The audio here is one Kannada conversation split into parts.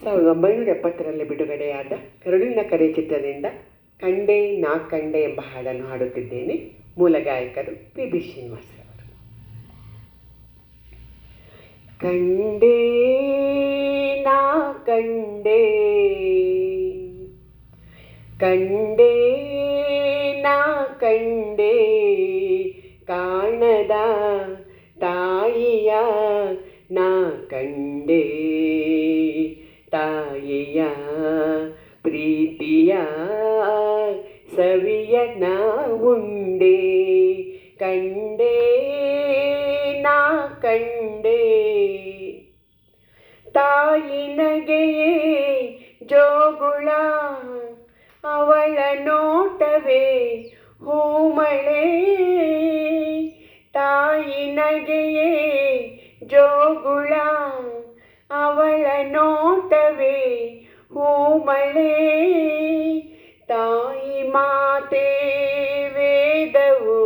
ಸಾವಿರದ ಒಂಬೈನೂರ ಎಪ್ಪತ್ತರಲ್ಲಿ ಬಿಡುಗಡೆಯಾದ ಕರುಳಿನ ಕರೆ ಚಿತ್ರದಿಂದ ಕಂಡೆ ನಾ ಕಂಡೆ ಎಂಬ ಹಾಡನ್ನು ಹಾಡುತ್ತಿದ್ದೇನೆ ಮೂಲ ಗಾಯಕರು ಪಿ ಬಿ ಶ್ರೀನಿವಾಸ ಅವರು ಕಂಡೆ ನಾ ಕಂಡೆ ಕಂಡೆ ನಾ ಕಂಡೆ, ಕಾಣದ ತಾಯಿಯ ನಾ ಕಂಡೆ ತಾಯಿಯ ಪ್ರೀತಿಯ ಸವಿಯ ಉಂಡೆ. ಕಂಡೆ ನಾ ಕಂಡೆ. ತಾಯಿ ನಗೆಯೇ ಜೋಗುಳ, ಅವಳ ನೋಟವೇ ಹೂಮಳೆ. ತಾಯಿ ನಗೆಯೇ ಜೋಗುಳ ಅವಳ ನೋಟವೇ ಹೂಮಳೆ ತಾಯಿ ಮಾತೆ ವೇದವು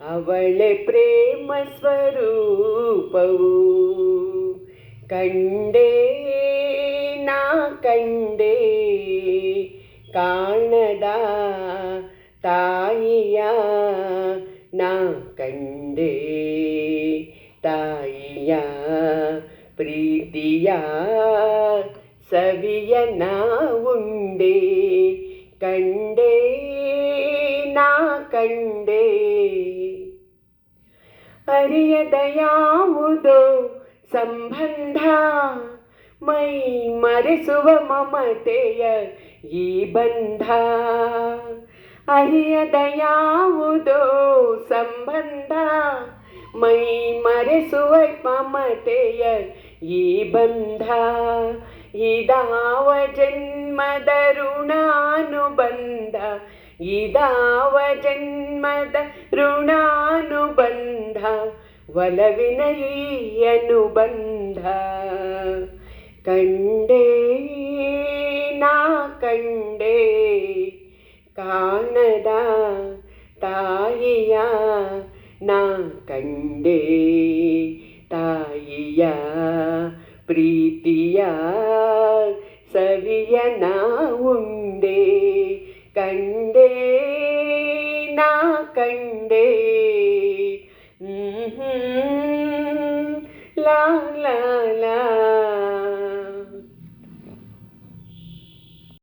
ಅವಳೆ ಪ್ರೇಮ ಸ್ವರೂಪವು ಕಂಡೆ ನಾ ಕಂಡೆ ಕಾಣದ ತಾಯಿಯ ನಾ ಕಂಡೆ ತಾಯಿಯ ಪ್ರೀತಿಯ ಸವಿಯ ಉಂಡೆ ಕಂಡೆ, ನಾ ಕಂಡೆ. ಅರಿಯ ದಯಾವುದು ಸಂಬಂಧ, ಮೈ ಮರೆಸುವ ಮಮತೆಯ ಈ ಬಂಧ. ಅರಿಯ ದಯಾವುದು ಸಂಬಂಧ, ಮೈ ಮರೆಸುವ ಮಮತೆಯ ഈ ബന്ധ ഇതാവ ജന്മദരുണാനുബന്ധ ഇതാവ ജന്മദരുണാനുബന്ധ വലവിനയനുബന്ധ കണ്ടേ നാ കണ്ടേ കാണത തായിയ നാ കണ്ടേ. സവിയാൾ സവിയനാവുണ്ടേ. കണ്ടേ നാ കണ്ടേ. ലാ ലാ ലാ.